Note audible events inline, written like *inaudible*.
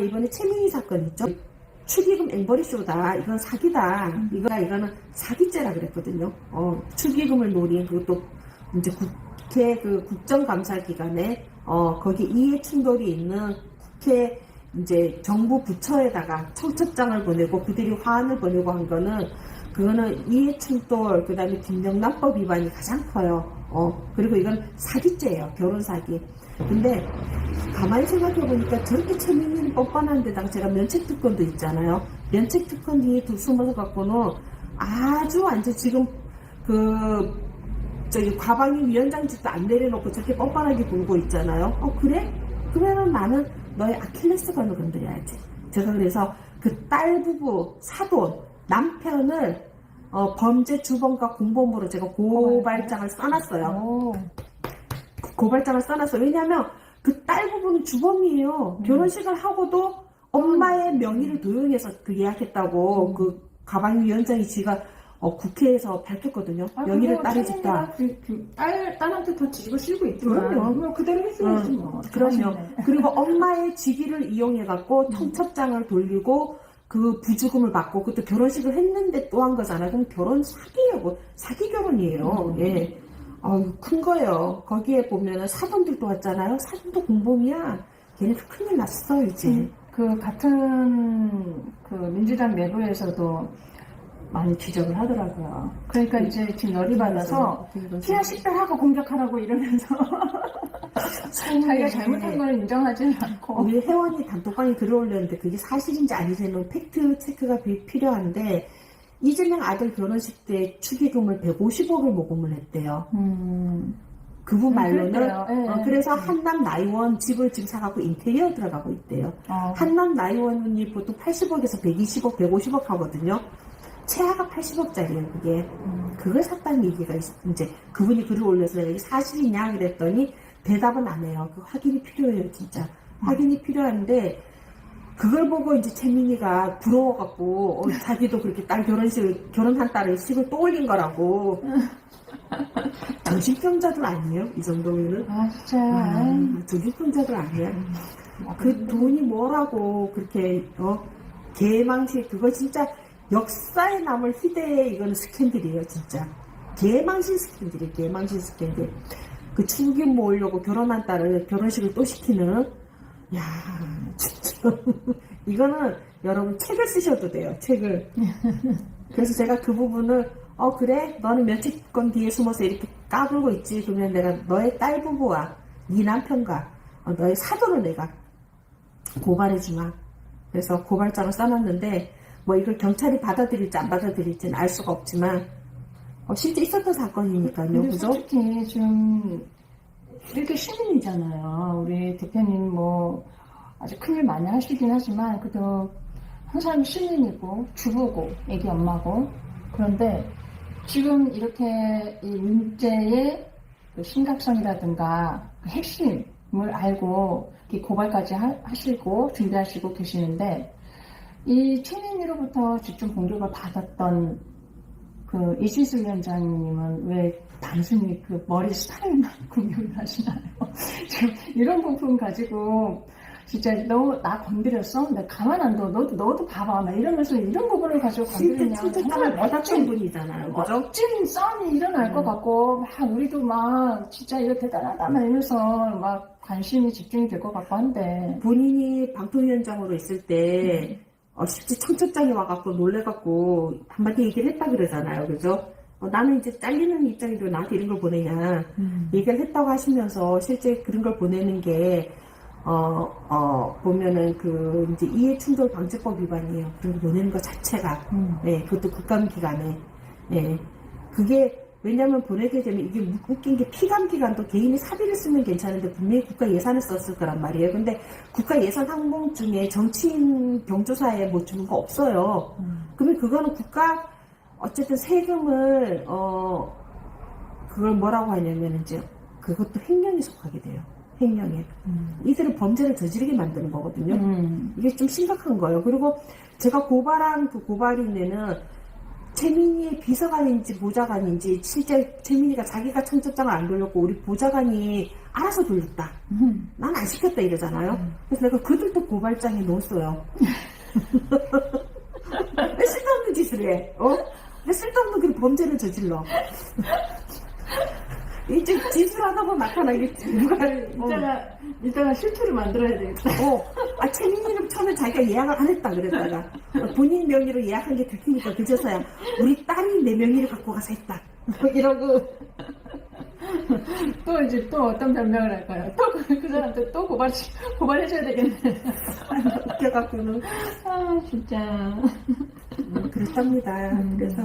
이번에 최민희 사건 있죠. 축의금 앵벌이 쇼다. 이건 사기다. 이거 이거는 사기죄라 그랬거든요. 어, 축의금을 노린 그것도 이제 국회 그 국정감사 기간에 어 거기 이해 충돌이 있는 국회 이제 정부 부처에다가 청첩장을 보내고 그들이 화환을 보내고 한 거는 그거는 이해 충돌 그다음에 김영란법 위반이 가장 커요. 어 그리고 이건 사기죄예요. 결혼 사기. 근데 가만히 생각해 보니까 저렇게 최민희는 뻔뻔한 데다가 제가 면책 특권도 있잖아요. 면책 특권 뒤에 두 숨어서 갖고는 아주 완전 지금 그 저기 과방위 위원장직도 안 내려놓고 저렇게 뻔뻔하게 굴고 있잖아요. 어 그래? 그러면 나는 너의 아킬레스건을 건드려야지. 제가 그래서 그 딸 부부 사돈 남편을 어, 범죄 주범과 공범으로 제가 고발장을 써놨어요. 오, 고발장을 써놨어요. 왜냐하면 그 딸 부부는 주범이에요. 결혼식을 하고도 엄마의 명의를 도용해서 그 예약했다고 그 가방위 위원장이 지가 어, 국회에서 밝혔거든요. 아, 명의를 최민희가 줬다. 그, 그 딸, 딸한테 더 뒤집어 씌우고 있지만. 그럼요. 그럼 그대로 했어야지 뭐. 그럼요. 잘하시네. 그리고 엄마의 직위를 이용해갖고 청첩장을 돌리고 그 부주금을 받고 그것도 결혼식을 했는데 또 한 거잖아요. 그럼 결혼 사기예요. 뭐 사기 결혼이에요. 음. 예. 아유, 큰 거예요. 거기에 보면은 사돈들도 왔잖아요. 사돈도 공범이야. 걔네도 큰일 났어, 이제. 음, 그 같은 그 민주당 내부에서도 많이 지적을 하더라고요. 그러니까 이제 지금 열이 받아서 피아 식별하고 공격하라고 이러면서 *laughs* 자기가 잘못한 걸 인정하지는 않고 우리 회원이 단톡방에 글을 올렸는데 그게 사실인지 아니지는 팩트 체크가 비- 필요한데 이재명 아들 결혼식 때 축의금을 150억을 모금을 했대요. 음, 그분 음, 말로는. 예, 어, 예. 그래서 한남 나이원 집을 지금 사갖고 인테리어 들어가고 있대요. 어, 한남 나이원이 보통 80억에서 120억, 150억 하거든요. 최하가 80억짜리예요, 그게. 음, 그걸 샀다는 얘기가 있, 이제 그분이 글을 올려서 내가 이게 사실이냐 그랬더니 대답은 안 해요. 그 확인이 필요해요, 진짜. 확인이 필요한데 그걸 보고 이제 채민이가 부러워갖고 어, 자기도 그렇게 딸 결혼식 결혼한 딸의 식을 또 올린 거라고. 정신병자들 아니에요? 이 정도면은. 아 진짜 아, 정신병자들 아니에요? 그 돈이 뭐라고 그렇게 어 개망신 그거 진짜 역사에 남을 희대의 이거는 스캔들이에요 진짜 개망신 스캔들이에요 개망신 스캔들 그 축의금 모으려고 결혼한 딸을 결혼식을 또 시키는 야 *laughs* 이거는 여러분 책을 쓰셔도 돼요 책을. 그래서 제가 그 부분을 어 그래? 너는 면책권 뒤에 숨어서 이렇게 까불고 있지? 그러면 내가 너의 딸 부부와 네 남편과 어, 너의 사돈을 내가 고발해주마. 그래서 고발장을 써놨는데 뭐 이걸 경찰이 받아들일지 안 받아들일지는 알 수가 없지만 어, 실제 있었던 사건이니까요. 근데 그죠? 솔직히 지금 이렇게 시민이잖아요. 우리 대표님 뭐 아주 큰일 많이 하시긴 하지만 그래도 한 사람이 시민이고 주부고 애기 엄마고 그런데 지금 이렇게 이 문제의 그 심각성이라든가 그 핵심을 알고 고발까지 하, 하시고 준비하시고 계시는데 이 최민희로부터 집중 공격을 받았던 그 이진수 위원장님은 왜 단순히 그 머리 스타일만 *laughs* 공격을 하시나요? *laughs* 지금 이런 부분 가지고 진짜 너 나 건드렸어? 나 가만 안 둬. 너도 너도 봐봐. 막 이러면서 이런 부분을 가지고 실제 건드리면 진짜 정말 정말 와닿은 멋진 분이잖아요 그죠? 멋진 싸움이 일어날 것 음. 같고 막 우리도 막 진짜 이거 대단하다 막 이러면서 막 관심이 집중이 될 것 같고 한데 본인이 방통위원장으로 있을 때 어, 실제 청첩장이 와갖고 놀래갖고 한마디 얘기를 했다 그러잖아요 그죠? 어, 나는 이제 잘리는 입장인데 나한테 이런 걸 보내냐 얘기를 했다고 하시면서 실제 그런 걸 보내는 게, 어, 어, 보면은 그, 이제 이해 충돌 방지법 위반이에요. 거 보내는 것 자체가. 음. 예, 그것도 국감 기간에. 예. 그게, 왜냐면 보내게 되면 이게 웃긴 게 피감 기간도 개인이 사비를 쓰면 괜찮은데 분명히 국가 예산을 썼을 거란 말이에요. 근데 국가 예산 항목 중에 정치인 경조사에 뭐 주는 거 없어요. 음. 그러면 그거는 국가 어쨌든 세금을 어 그걸 뭐라고 하냐면 이제 그것도 횡령에 속하게 돼요. 횡령에 음. 이들은 범죄를 저지르게 만드는 거거든요. 음. 이게 좀 심각한 거예요. 그리고 제가 고발한 그 고발인에는 최민희의 비서관인지 보좌관인지 실제 최민희가 자기가 청첩장을 안 돌렸고 우리 보좌관이 알아서 돌렸다. 음. 난안 시켰다 이러잖아요. 그래서 내가 그들도 고발장에 넣었어요. *laughs* 왜 쓸데없는 짓을 해? 어? 왜 쓸데없는 그런 범죄를 저질러? 이제 짓을 하다 보면 나타나겠지. 누가, 어, 이따가 이따가 실투를 만들어야 되겠다. 어. 아, 최민희는 처음에 자기가 예약을 안 했다 그랬다가 어, 본인 명의로 예약한 게 들키니까 그제서야 우리 딸이 내 명의를 갖고 가서 했다. 뭐 이러고 *laughs* 또 이제 또 어떤 변명을 할까요? 또 그 사람한테 또 고발 고발해줘야 되겠네. 웃겨갖고는 아 진짜. 음, 그랬답니다. 음. 그래서